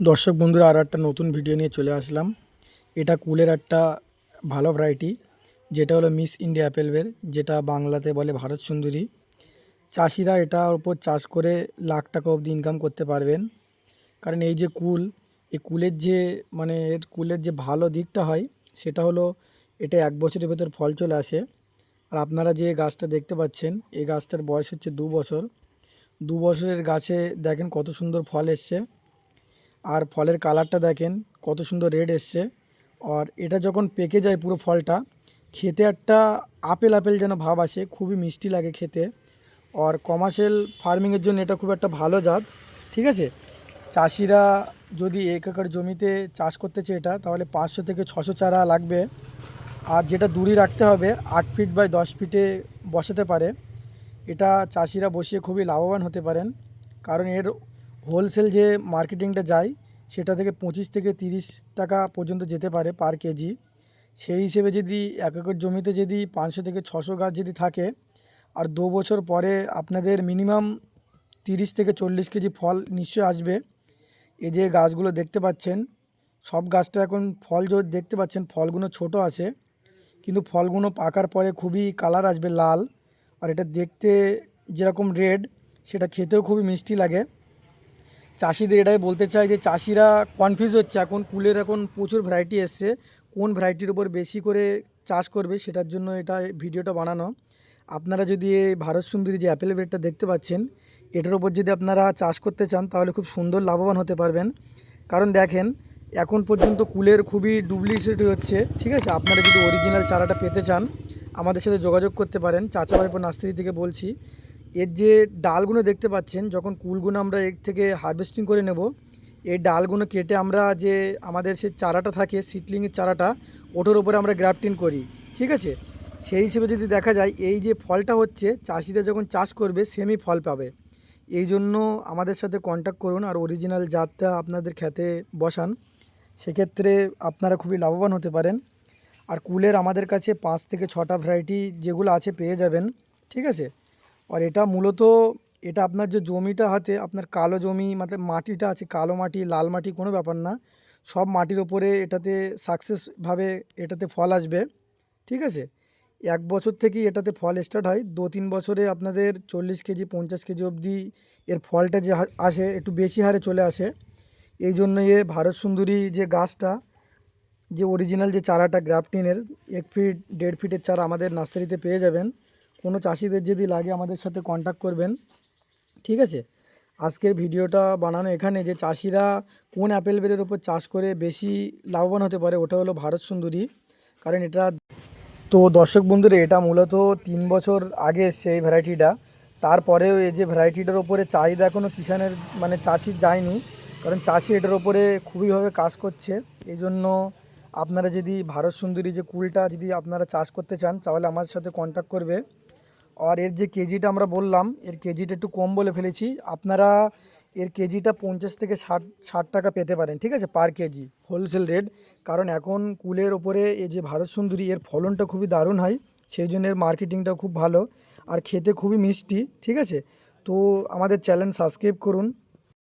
দর্শক বন্ধুরা, আর একটা নতুন ভিডিও নিয়ে চলে আসলাম। এটা কুলের একটা ভালো ভ্যারাইটি যেটা হলো মিস ইন্ডিয়া অ্যাপেলবের যেটা বাংলাতে বলে ভারত সুন্দরী। চাষিরা এটার উপর চাষ করে লাখ টাকা অবধি ইনকাম করতে পারবেন। কারণ এই যে কুল, এই কুলের যে মানে এর কুলের যে ভালো দিকটা হয়, সেটা হলো এটা এক বছরের ভেতর ফল চলে আসে। আর আপনারা যে গাছটা দেখতে পাচ্ছেন, এই গাছটার বয়স হচ্ছে দু বছর। দু বছরের গাছে দেখেন কত সুন্দর ফল এসছে। আর ফলের কালারটা দেখেন, কত সুন্দর রেড এসছে। আর এটা যখন পেকে যায় পুরো ফলটা, খেতে একটা আপেল আপেল যেন ভাব আসে, খুবই মিষ্টি লাগে খেতে। আর কমার্শিয়াল ফার্মিংয়ের জন্য এটা খুব একটা ভালো জাত, ঠিক আছে? চাষিরা যদি এক একর জমিতে চাষ করতে চায় এটা, তাহলে পাঁচশো থেকে ছশো চারা লাগবে। আর যেটা দূরে রাখতে হবে, আট ফিট বাই দশ ফিটে বসাতে পারে। এটা চাষিরা বসিয়ে খুবই লাভবান হতে পারেন। কারণ এর হোলসেল যে মার্কেটিংটা যায়, সেটা থেকে পঁচিশ থেকে তিরিশ টাকা পর্যন্ত যেতে পারে পার কেজি। সেই হিসেবে যদি এক একর জমিতে যদি পাঁচশো থেকে ছশো গাছ যদি থাকে, আর দু বছর পরে আপনাদের মিনিমাম তিরিশ থেকে চল্লিশ কেজি ফল নিশ্চয়ই আসবে। এই যে গাছগুলো দেখতে পাচ্ছেন, সব গাছটা এখন ফল দেখতে পাচ্ছেন ফলগুলো ছোট আছে, কিন্তু ফলগুলো পাকার পরে খুবই কালার আসবে লাল, আর এটা দেখতে যেরকম রেড, সেটা খেতেও খুবই মিষ্টি লাগে। চাষিদের এটাই বলতে চাই যে চাষিরা কনফিউজ হচ্ছে। এখন কুলের এখন প্রচুর ভ্যারাইটি এসছে। কোন ভ্যারাইটির উপর বেশি করে চাষ করবে সেটার জন্য এটা ভিডিওটা বানানো। আপনারা যদি ভারত সুন্দরী যে অ্যাপেল বেডটা দেখতে পাচ্ছেন, এটার উপর যদি আপনারা চাষ করতে চান, তাহলে খুব সুন্দর লাভবান হতে পারবেন। কারণ দেখেন, এখন পর্যন্ত কুলের খুবই ডুপ্লিসিটি হচ্ছে। ঠিক আছে? আপনারা যদি অরিজিনাল চারাটা পেতে চান, আমাদের সাথে যোগাযোগ করতে পারেন। চাচা ভাইপো নার্সারি থেকে বলছি। এর যে ডালগুলো দেখতে পাচ্ছেন, যখন কুলগুলো আমরা এর থেকে হারভেস্টিং করে নেব, এই ডালগুলো কেটে আমরা যে আমাদের সে চারাটা থাকে সিটলিংয়ের চারাটা, ওটার উপরে আমরা গ্রাফটিং করি, ঠিক আছে? সেই হিসেবে যদি দেখা যায়, এই যে ফলটা হচ্ছে, চাষিরা যখন চাষ করবে সেমই ফল পাবে। এই জন্য আমাদের সাথে কন্ট্যাক্ট করুন, আর অরিজিনাল জাতটা আপনাদের খেতে বসান। সেক্ষেত্রে আপনারা খুবই লাভবান হতে পারেন। আর কুলের আমাদের কাছে পাঁচ থেকে ছটা ভ্যারাইটি যেগুলো আছে পেয়ে যাবেন, ঠিক আছে? আর এটা মূলত, এটা আপনার যে জমিটা হাতে, আপনার কালো জমি মানে মাটিটা আছে, কালো মাটি, লাল মাটি, কোনো ব্যাপার না, সব মাটির ওপরে এটাতে সাকসেসভাবে এটাতে ফল আসবে, ঠিক আছে? এক বছর থেকেই এটাতে ফল স্টার্ট হয়, দু তিন বছরে আপনাদের চল্লিশ কেজি, পঞ্চাশ কেজি অবধি এর ফলটা যে আসে, একটু বেশি হারে চলে আসে। এই জন্য এ ভারত সুন্দরী যে গাছটা, যে অরিজিনাল যে চারাটা গ্রাফটিনের এক ফিট দেড় ফিটের চারা আমাদের নার্সারিতে পেয়ে যাবেন। কোনো চাষিদের যদি লাগে আমাদের সাথে কন্ট্যাক্ট করবেন, ঠিক আছে? আজকের ভিডিওটা বানানো এখানে যে চাষিরা কোন অ্যাপেল বেরের উপর চাষ করে বেশি লাভবান হতে পারে ওটা হলো ভারত সুন্দরী। কারণ এটা তো দর্শক বন্ধুরা এটা মূলত তিন বছর আগে এই ভ্যারাইটিটা। তারপরেও এই যে ভ্যারাইটিটার ওপরে চাহিদা এখনও কিষানের মানে চাষি যায়নি। কারণ চাষি এটার ওপরে খুবইভাবে কাজ করছে। এই জন্য আপনারা যদি ভারত সুন্দরী যে কুলটা যদি আপনারা চাষ করতে চান, তাহলে আমার সাথে কন্ট্যাক্ট করবে। আর এর যে কেজিটা আমরা বললাম, এর কেজিটা একটু কম বলে ফেলেছি। আপনারা এর কেজিটা পঞ্চাশ থেকে ষাট ষাট টাকা পেতে পারেন, ঠিক আছে পার কেজি হোলসেল রেট কারণ এখন কুলের ওপরে এই যে ভারত সুন্দরী, এর ফলনটা খুবই দারুণ হয়, সেই জন্য এর মার্কেটিংটা খুব ভালো। আর খেতে খুবই মিষ্টি, ঠিক আছে? তো আমাদের চ্যানেল সাবস্ক্রাইব করুন।